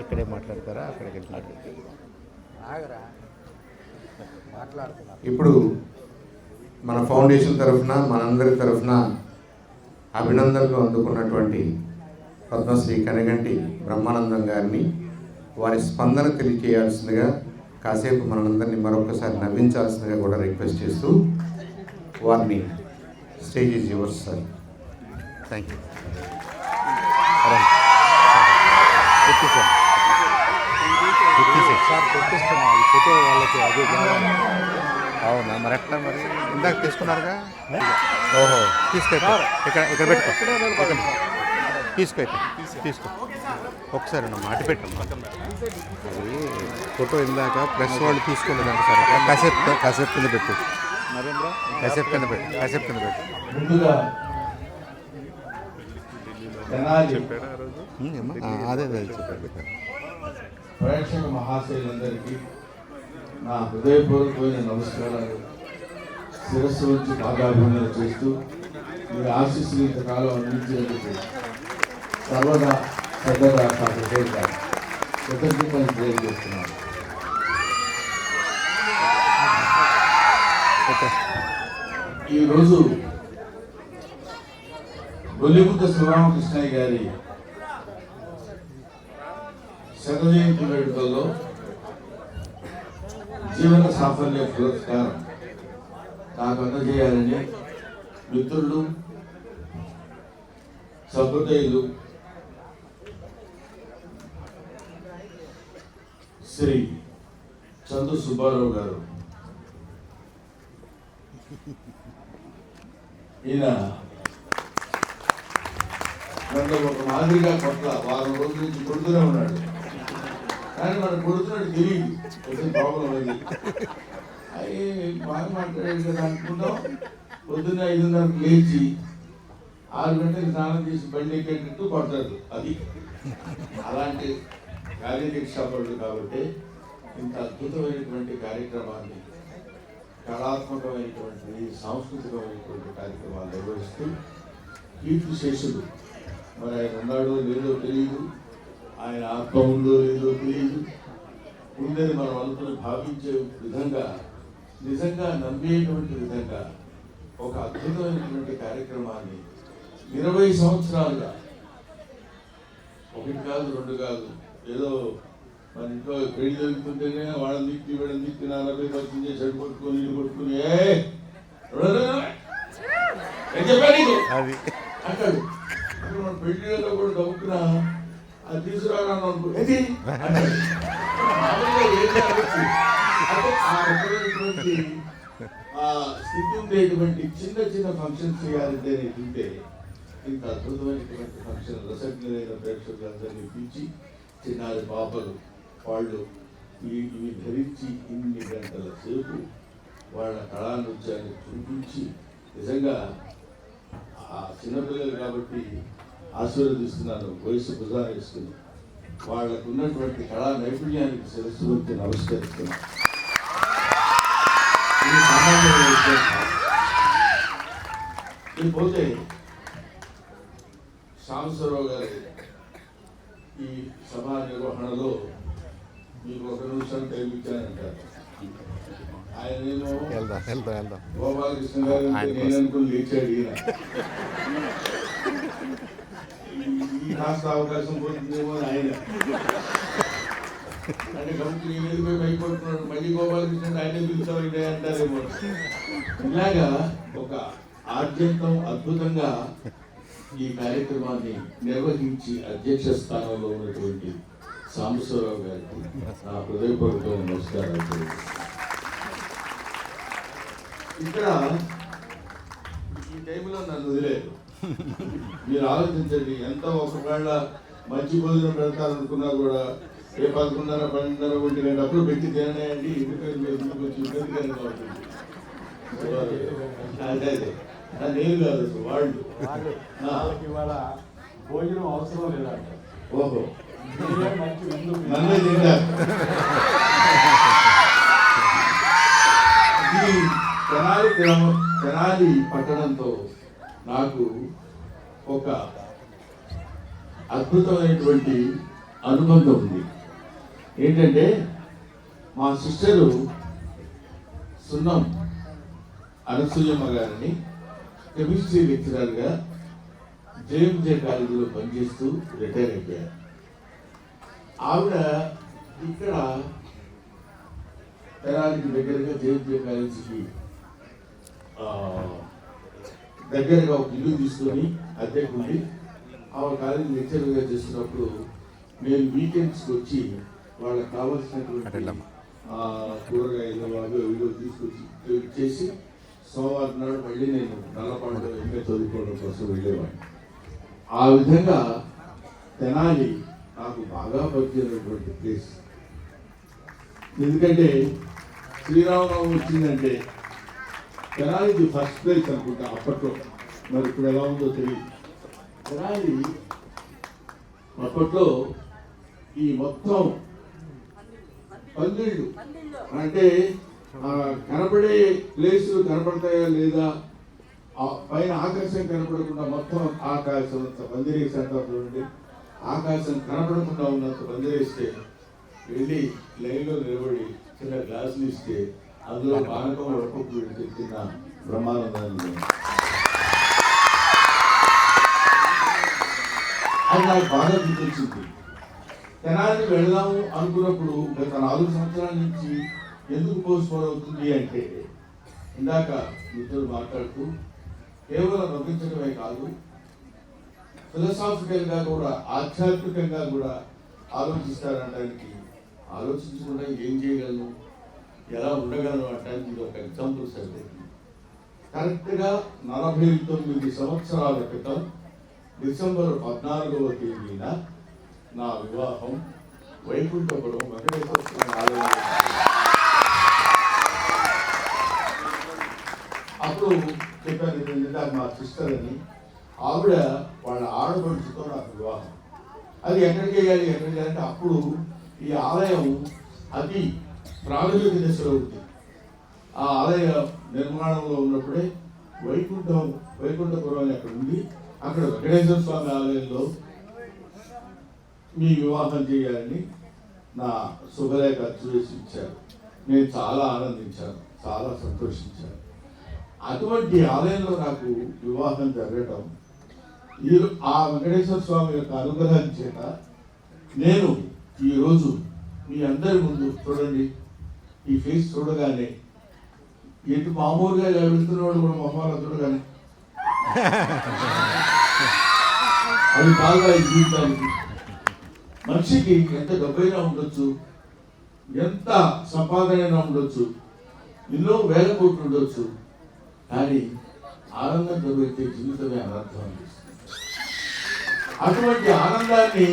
ఇక్కడే మాట్లాడతారా? అక్కడికి వెళ్ళి ఆగరా. మాట్లాడుతున్నా ఇప్పుడు మన ఫౌండేషన్ తరఫున మనందరి తరఫున అభినందనలు అందుకున్నటువంటి పద్మశ్రీ కనగంటి బ్రహ్మానందం గారిని వారి స్పందన తెలియజేయాల్సిందిగా కాసేపు మనందరినీ మరొకసారి నవ్వించాల్సిందిగా కూడా రిక్వెస్ట్ చేస్తూ వారిని stage is yours sir. Thank you sir తెప్పిస్తున్నా ఈ ఫోటో వాళ్ళకి అదే కావాలి. అవునా? మరి ఎట్లా మరి? ఇందాక తీసుకున్నారుగా? ఓహో. తీసుకో ఇక్కడ ఇక్కడ పెట్టుకో. తీసుకో తీసుకో. ఒకసారి నా మాట పెట్టమ్మా. ఫోటో ఇందాక ప్రెస్ వాళ్ళు తీసుకోలేదంట సార్. కాసేపు కాసేపు కింద పెట్టు. నరేంద్ర? కాసేపు కింద పెట్టు. కాసేపు కింద పెట్టు. అదే అదే చెప్పారు చెప్పారు ప్రేక్షక మహాశైలందరికీ నా హృదయపూర్వకమైన నమస్కారాలు. శిరస్సు నుంచి భాగాభివందన చేస్తూ మీరు ఆశీస్సులు ఇంతకాలం అందించేందుకు సర్వదా సర్వదా నా హృదయ కృతజ్ఞతలు తెలియజేస్తున్నాను. ఈరోజు బొల్లిబుద్ధ శివరామకృష్ణయ్య గారి శత జయంతి వేడుకల్లో జీవన సాఫల్య పురస్కారం నాకు అందజేయాలని మిత్రులు సహృదయులు శ్రీ చందు సుబ్బారావు గారు. ఈయన నన్ను ఒక మాదిరిగా పట్ల వారం రోజుల నుంచి కొడుతూనే ఉన్నాడు. కానీ మనం కొడుతున్నాడు తెలియదు కొంచెం ప్రాబ్లం అది అయ్యి బాగా మాట్లాడాడు కదా అనుకుంటాం. పొద్దున్న ఐదున్నరకు లేచి ఆరు గంటలకు స్నానం చేసి బండి ఎక్కేటట్టు పడతాడు. అది అలాంటి కార్యదీక్షాపరుడు కాబట్టి ఇంత అద్భుతమైనటువంటి కార్యక్రమాన్ని కళాత్మకమైనటువంటి సాంస్కృతికమైనటువంటి కార్యక్రమాలు నిర్వహిస్తూ కీర్తి శేషుడు. మరి ఆయన ఉన్నాడో లేదో తెలియదు ఆయన ఆత్మ ఉందో లేదో తెలియదు. ఉందని మనం అనుకుని భావించే విధంగా నిజంగా నమ్మేటువంటి విధంగా ఒక అద్భుతమైనటువంటి కార్యక్రమాన్ని ఇరవై సంవత్సరాలుగా ఒకటి కాదు రెండు కాదు ఏదో మన ఇంట్లో పెళ్ళి జరుగుతుంటేనే వాళ్ళని దిక్కి వీళ్ళని దిక్కి నలభై ఖర్చు చేసి కొట్టుకొని ఇటు కొట్టుకొని ఏ! ఏం చెప్పా నీకు. అది. అంటాడు. ఇప్పుడు మన పెళ్ళిలో కూడా దొక్కున అది తీసుకురాను అనుకో ఏది స్థితి ఉండేటువంటి చిన్న చిన్న ఫంక్షన్స్ చేయాలంటే ఇంత అద్భుతమైనటువంటి ఫంక్షన్ రసజ్ఞులైన ప్రేక్షకులందరినీ పిలిచి చిన్నారి పాపలు వాళ్ళు ఇవి ధరించి ఇన్ని గంటల సేపు వాళ్ళ కళా నృత్యాన్ని చూపించి నిజంగా ఆ చిన్నపిల్లలు కాబట్టి ఆశీర్వదిస్తున్నాను. వయసు వేసుకుని వాళ్ళకు ఉన్నటువంటి కళా నైపుణ్యానికి శిరస్సు వచ్చి నమస్కరిస్తున్నాను. ఇది. ఇకపోతే సాంబశివరావు గారి ఈ సభా నిర్వహణలో మీకు ఒక నిమిషం టైం ఇచ్చానంటారు ఆయనేమో గోపాలకృష్ణ గారు నేను అనుకుని లేచాడు ఈయన. కాస్త అవకాశం పోతుందేమో ఆయన. అంటే కంపెనీ వెళ్ళిపోయి భయపడుతున్నాడు. మళ్ళీ గోపాలకృష్ణ అంటే ఆయనే పిలుస్తామంటే అంటారేమో. ఇలాగా ఒక ఆద్యంతం అద్భుతంగా ఈ కార్యక్రమాన్ని నిర్వహించి అధ్యక్ష స్థానంలో ఉన్నటువంటి సాంబశ్వరరావు గారికి నా హృదయపూర్వకమైన నమస్కారాలు. ఇక్కడ ఈ టైంలో నన్ను వదిలేదు మీరు ఆలోచించండి ఎంత ఒకవేళ మంచి భోజనం పెడతారనుకున్నా కూడా ఏ పదకొండున్నర పన్నెండున్నర ఒంటి గంట అప్పుడు పెట్టి మీరు ముందుకు వచ్చి ఇబ్బందికరంగా ఉంటుంది అదే. నేను కాదు వాళ్ళు. ఇవాళ భోజనం అవసరం లేదంట. ఓహో. మంచి నన్నే తింటారు. తెనాలి గ్రామ తెనాలి పట్టణంతో నాకు ఒక అద్భుతమైనటువంటి అనుబంధం ఉంది. ఏంటంటే మా సిస్టరు సున్నం అనసూయమ్మ గారిని కెమిస్ట్రీ లెక్చరర్గా జేఎంజే కాలేజీలో పనిచేస్తూ రిటైర్ అయిపోయారు ఆవిడ ఇక్కడ తెరానికి దగ్గరగా జేఎంజే కాలేజీకి దగ్గరగా ఒక ఇల్లు తీసుకొని అద్దెకు ఉండి ఆవిడ కాలేజీ లెక్చరర్గా చేస్తున్నప్పుడు నేను వీకెండ్స్కి వచ్చి వాళ్ళకి కావాల్సినటువంటి. ఆ, కూరగాయలు అవి తీసుకొచ్చి చేసి సోమవారం నాడు మళ్ళీ నేను నల్లపాడులో ఎంఏ చదువుకోవడం కోసం వెళ్ళేవాడిని ఆ విధంగా తెనాలి నాకు బాగా పరిచయమైనటువంటి ప్లేస్ ఎందుకంటే శ్రీరామనవమి వచ్చిందంటే తెనాలిది ఫస్ట్ ప్లేస్ అనుకుంటా అప్పట్లో. మరి ఇప్పుడు ఎలా ఉందో తెలియదు తెనాలి అప్పట్లో ఈ మొత్తం పల్లెళ్ళు అంటే కనపడే ప్లేసులు కనపడతాయా లేదా? పైన ఆకాశం కనపడకుండా మొత్తం ఆకాశం అంత పందిరేసి అంతా ఆకాశం కనపడకుండా ఉన్నంత బందిరేస్తే వెళ్ళి లైన్లో నిలబడి చిన్న గ్లాసులు ఇస్తే అందులో పానకం వడపప్పు పెడితే బ్రహ్మానందాన్ని అది నాకు బాగా గుర్తొచ్చింది. తెనాలి వెళదాము అనుకున్నప్పుడు గత నాలుగు సంవత్సరాల నుంచి ఎందుకు పోస్ట్పోన్ అవుతుంది అంటే ఇందాక మిత్రులు మాట్లాడుతూ కేవలం నవ్వించడమే కాదు ఫిలసాఫికల్గా కూడా ఆధ్యాత్మికంగా కూడా ఆలోచిస్తారనడానికి ఆలోచించకుండా ఏం చేయగలను? ఎలా ఉండగలను అనడానికి ఇది ఒక ఎగ్జాంపుల్ సరిపోతుంది కరెక్ట్గా నలభై తొమ్మిది సంవత్సరాల క్రితం డిసెంబర్ పద్నాలుగవ తేదీన నా వివాహం వైకుంఠపురం వెంకటేశ్వర స్వామి ఆలయం అప్పుడు చెప్పాను ఇందాక మా సిస్టర్ అని. ఆవిడ వాళ్ళ ఆడపడుచుతో నాకు వివాహం. అది ఎక్కడికి చేయాలి ఎక్కడికి చేయాలంటే అంటే అప్పుడు ఈ ఆలయం అతి ప్రాథమిక ఉంది ఆ ఆలయ నిర్మాణంలో ఉన్నప్పుడే వైకుంఠం వైకుంఠపురం అని అక్కడ ఉంది. అక్కడ వెంకటేశ్వర స్వామి ఆలయంలో మీ వివాహం చేయాలని నా శుభలేఖ చూసి ఇచ్చారు నేను చాలా ఆనందించాను చాలా సంతోషించాను. అటువంటి ఆలయంలో నాకు వివాహం జరగటం ఈ ఆ వెంకటేశ్వర స్వామి యొక్క అనుగ్రహం చేత నేను ఈరోజు మీ అందరి ముందు చూడండి. ఈ ఫేస్ చూడగానే ఎటు మామూలుగా ఇలా వెళ్తున్నవాడు కూడా మొహాలు చూడగానే? అది బాగా ఈ జీవితానికి. మనిషికి ఎంత డబ్బైనా ఉండొచ్చు ఎంత సంపాదన ఉండొచ్చు ఎన్నో వేల కోట్లు ఉండొచ్చు కానీ ఆనందం దొరికితే జీవితమే అనర్థం. అనిపిస్తుంది అటువంటి ఆనందాన్ని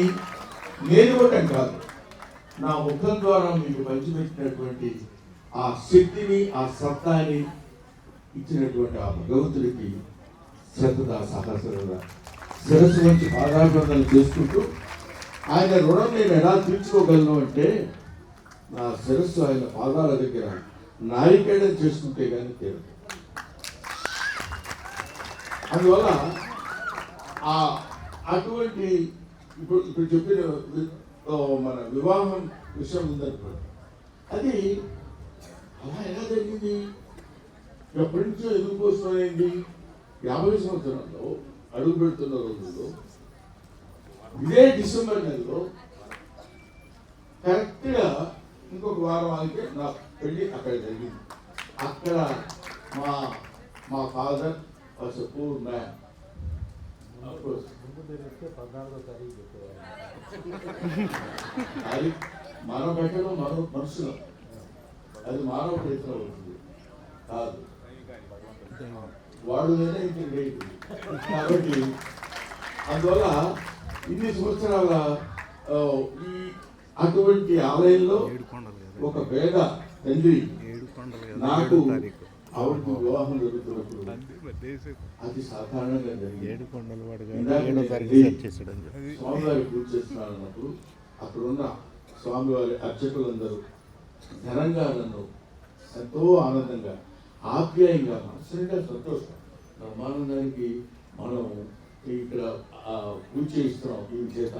నేను ఇవ్వటం కాదు. నా ముఖం ద్వారా మీకు పంచిపెట్టినటువంటి ఆ శక్తిని ఆ సత్తాని ఇచ్చినటువంటి ఆ భగవంతుడికి శ్రద్ధ సహస్రంగా శిరస్సు నుంచి పాదాభివందనలు చేసుకుంటూ ఆయన రుణం నేను ఎలా తీర్చుకోగలను అంటే నా శిరస్సు ఆయన పాదాల దగ్గర నారికేళం చేసుకుంటే కానీ తీరదు. అందువల్ల ఆ అటువంటి ఇప్పుడు ఇప్పుడు చెప్పిన మన వివాహం విషయం ఉందనుకోండి అది అలా ఎలా జరిగింది? ఎప్పటి నుంచో ఎందుకు పోస్టుపోయింది యాభై సంవత్సరంలో అడుగు పెడుతున్న రోజుల్లో ఇదే డిసెంబర్ నెలలో కరెక్ట్గా ఇంకొక వారం అయితే నా పెళ్ళి అక్కడ జరిగింది. అక్కడ మా మా ఫాదర్ వాజ్ పూర్ మ్యాన్. పద్నాలుగో తారీఖు చెప్పేవారు అది మనం పెట్టడం మరో అది మానవ ప్రయత్నం అవుతుంది. కాదు. వాడు నిర్ణయించింది కాబట్టి అందువల్ల ఇన్ని సంవత్సరాల ఈ అటువంటి ఆలయంలో ఒక పేద తండ్రి నాకు ఆవిడకి వివాహం జరుగుతున్నప్పుడు. అది సాధారణంగా జరిగింది స్వామివారి పూజ చేస్తున్నాను అన్నప్పుడు అక్కడున్న స్వామివారి అర్చకులందరూ ఘనంగా నన్ను ఎంతో ఆనందంగా ఆప్యాయంగా మనసునిగా సంతోషం బ్రహ్మానందానికి మనం ఇక్కడ పూజ చేయిస్తున్నాం ఈ చేత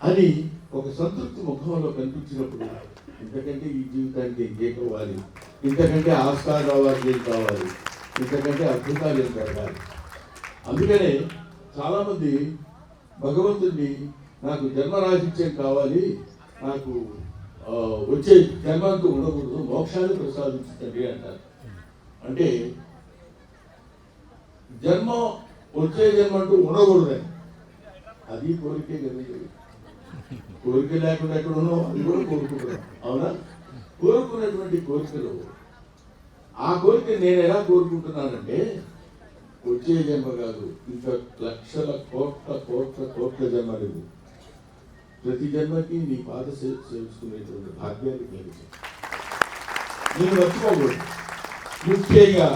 అని ఒక సంతృప్తి ముఖంలో కనిపించినప్పుడు ఇంతకంటే ఈ జీవితానికి ఇంకేం కావాలి? ఇంతకంటే ఆస్కార్ ఏం కావాలి? ఇంతకంటే అద్భుతాలు ఏం జరగాలి? అందుకనే చాలామంది భగవంతుడిని నాకు జన్మరాహిత్యం కావాలి నాకు వచ్చే జన్మంతో ఉండకూడదు మోక్షాన్ని ప్రసాదించండి అంటారు. అంటే జన్మ వచ్చే జన్మ అంటూ ఉండకూడదని. అది కోరికే కదా కోరిక లేకుండా ఎక్కడ ఉన్నావు అది కూడా కోరుకుంటున్నాం అవునా? కోరుకున్నటువంటి కోరికలు. ఆ కోరిక నేను ఎలా కోరుకుంటున్నానంటే వచ్చే జన్మ కాదు ఇంకా లక్షల కోట్ల కోట్ల కోట్ల జన్మలు ఇవి. ప్రతి జన్మకి నీ పాద సేవించుకునేటువంటి భాగ్యాన్ని కలిగి నేను మర్చిపోకూడదు. ముఖ్యంగా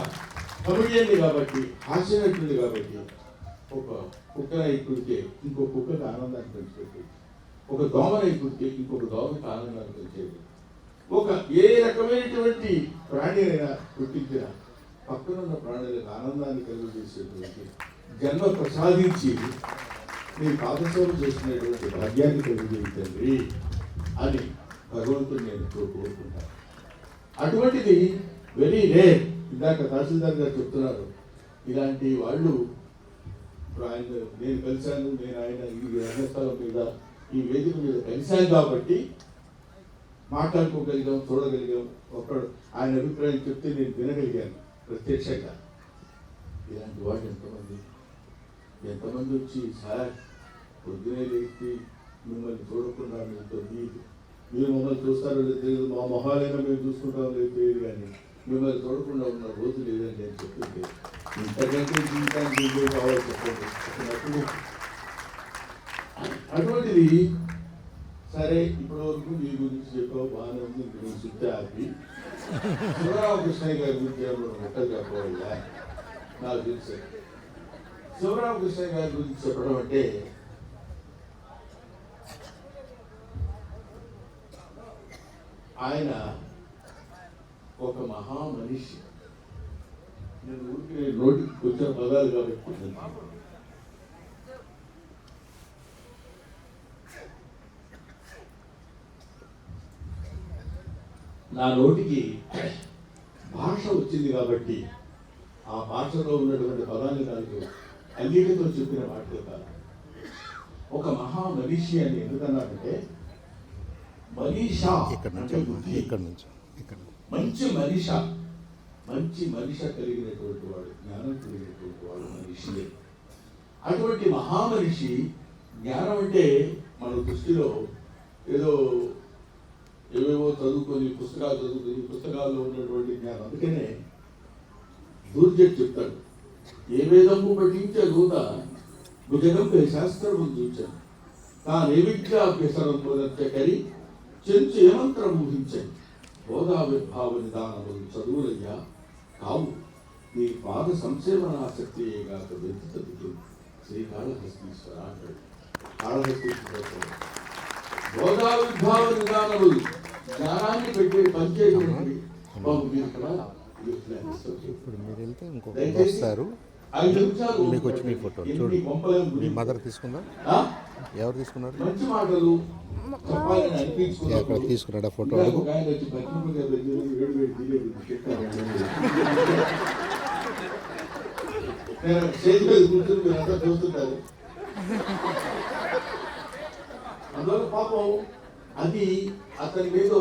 కమిడియన్ని కాబట్టి హాస్యనటుడు కాబట్టి ఒక కుక్కన ఎక్కుడితే ఇంకో కుక్కకు ఆనందాన్ని పెంచేది ఒక దోమన ఎక్కుడితే ఇంకొక దోమకి ఆనందాన్ని పెంచేది. ఒక ఏ రకమైనటువంటి ప్రాణి అయినా పుట్టించిన పక్కనున్న ప్రాణులకు ఆనందాన్ని కలుగజేసేటువంటి జన్మ ప్రసాదించి మీ పాదసేవ చేసినటువంటి భాగ్యాన్ని కలుగజేయండి అని భగవంతుడు నేను కోరుకుంటాను అటువంటిది వెరీ రే ఇందాక తహసీల్దార్ గారు చెప్తున్నారు ఇలాంటి వాళ్ళు ఇప్పుడు ఆయన నేను కలిశాను నేను ఆయన ఈ రంగస్థలం మీద ఈ వేదిక మీద కలిశాను కాబట్టి మాట్లాడుకోగలిగాం చూడగలిగాం ఒకడు ఆయన అభిప్రాయం చెప్తే నేను వినగలిగాను ప్రత్యక్షంగా. ఇలాంటి వాళ్ళు ఎంతమంది? ఎంతమంది వచ్చి సార్ పొద్దునే లేచి మిమ్మల్ని చూడకుండా మీతో మీరు మీరు మమ్మల్ని చూస్తారో లేదో తెలియదు మా మొహాలైనా మేము చూసుకుంటాం లేదు తెలియదు కానీ మిమ్మల్ని చూడకుండా ఉన్న రోజు లేదని నేను చెప్తుంటే ఇంతకంటే జీవితానికి కావాలో చెప్పండి. అటువంటిది సరే ఇప్పటివరకు మీ గురించి చెప్పావు బాగానే ఉంది ఇంక గురించి చెప్తే ఆపి. శివరామకృష్ణయ్య గారి గురించి ఏమన్నా ముక్కలు చెప్పవాలా నాకు తెలుసు. శివరామకృష్ణయ్య గారి గురించి చెప్పడం అంటే ఆయన ఒక మహా మనిషి నేను ఊరికి నోటికి కొంచెం పదాలు కాబట్టి. నా నోటికి భాష వచ్చింది కాబట్టి ఆ భాషలో ఉన్నటువంటి పదాన్ని నాకు అల్లికతో చెప్పిన మాటలు కాదు. ఒక మహా మనిషి అని ఎందుకన్నానంటే మనీషా ఇక్కడ నుంచి. మంచి మనిష మంచి మనిష కలిగినటువంటి వాడు జ్ఞానం కలిగినటువంటి వాడు మనిషి. అటువంటి మహామనిషి జ్ఞానం అంటే మన దృష్టిలో ఏదో ఏవేవో చదువుకొని పుస్తకాలు చదువుకొని పుస్తకాల్లో ఉన్నటువంటి జ్ఞానం. అందుకనే దూర్జట్ చెప్తాడు ఏ వేదము పఠించే దూత భుజగంపై శాస్త్రము చూచాను. తానే విద్యాభ్యసనం పొందరి చెంచు ఏమంత్రం ఊహించండి బోధావిర్భావ నిదానములు చదువులయ్యా కావు. నీ పాద సంసేవనాసక్తియే గాక వెతుతది శ్రీకాళహస్తీశ్వర అంటాడు కాళహస్తీశ్వర నిదానములు జ్ఞానాన్ని పెట్టే ఓకే. ఇప్పుడు మీరు వెళ్తే ఇంకొక దయచేసి వస్తారు మీకు వచ్చిన ఫోటో చూడు. మీ. మదర్ తీసుకుందా ఆ? ఎవరు తీసుకున్నారు అక్కడ తీసుకున్నాడా ఫోటో ఇందాక అడుగు ఒక అందువల్ల పాపం అది అతని మీద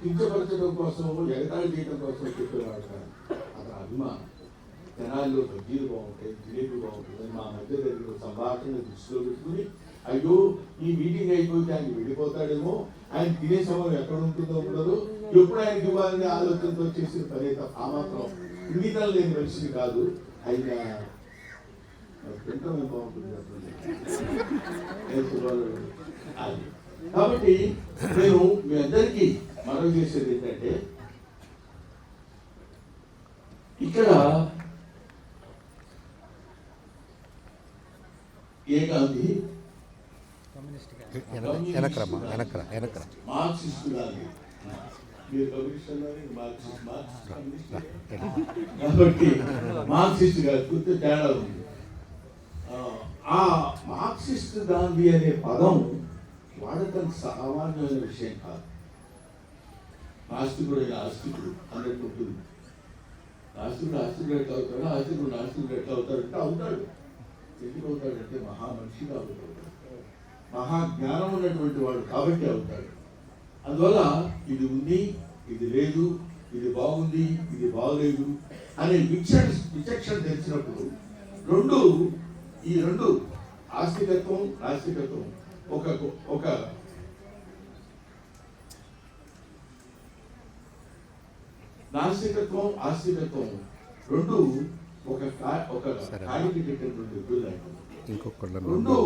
కించపరచడం కోసం ఎగతాళి చేయడం కోసం చెప్పేవాడు కాదు. అతని అభిమానం. తెనాల్లో బజ్జీలు బాగుంటాయి జిలేబీ బాగుంటుంది మా మధ్య జరిగిన సంభాషణ దృష్టిలో పెట్టుకుని అయ్యో ఈ మీటింగ్ అయిపోతే ఆయన వెళ్ళిపోతాడేమో ఆయన తినే సమయం ఎక్కడ ఉంటుందో ఉండదు. ఎప్పుడు ఆయనకి ఇవ్వాలనే ఆలోచనతో చేసిన పని తప్ప ఆ మాత్రం ఇంగితం లేని మనిషిని కాదు. ఆయన తింటమే బాగుంటుంది. చెప్పండి. అది. కాబట్టి నేను మీ అందరికీ మనవి చేసేది ఏంటంటే ఇక్కడ ఏ గాంధీ వెనక- వెనకరమ్మా వెనకరా వెనకరా. మార్క్సిస్ట్ గాంధీ. కాబట్టి మార్క్సిస్ట్ తేడా ఉంది. ఆ మార్క్సిస్ట్ గాంధీ అనే పదం వాడటం సామాన్యమైన విషయం కాదు. నాస్తికుడైన ఆస్తికుడు అన్నట్టు ఉంటుంది. నాస్తికుడు ఆస్తికుడు ఎట్లా అవుతాడు ఆస్తికుడు నాస్తికుడు ఎట్లా అవుతాడంటే అవుతాడు. ఎందుకు అవుతాడంటే మహా మనిషి కాబట్టి అవుతాడు. మహా జ్ఞానం ఉన్నటువంటి వాడు కాబట్టి అవుతాడు. అందువల్ల ఇది ఉంది ఇది లేదు ఇది బాగుంది ఇది బాగలేదు అనే విచక్షణ విచక్షణ తెలిసినప్పుడు రెండు ఈ రెండు ఆస్తికత్వం నాస్తికత్వం ఒక ఒక నాస్తికత్వం ఆస్తికత్వం రెండు ఒక ఒక లాంటివి. ఇంకొకళ్ళ రెండు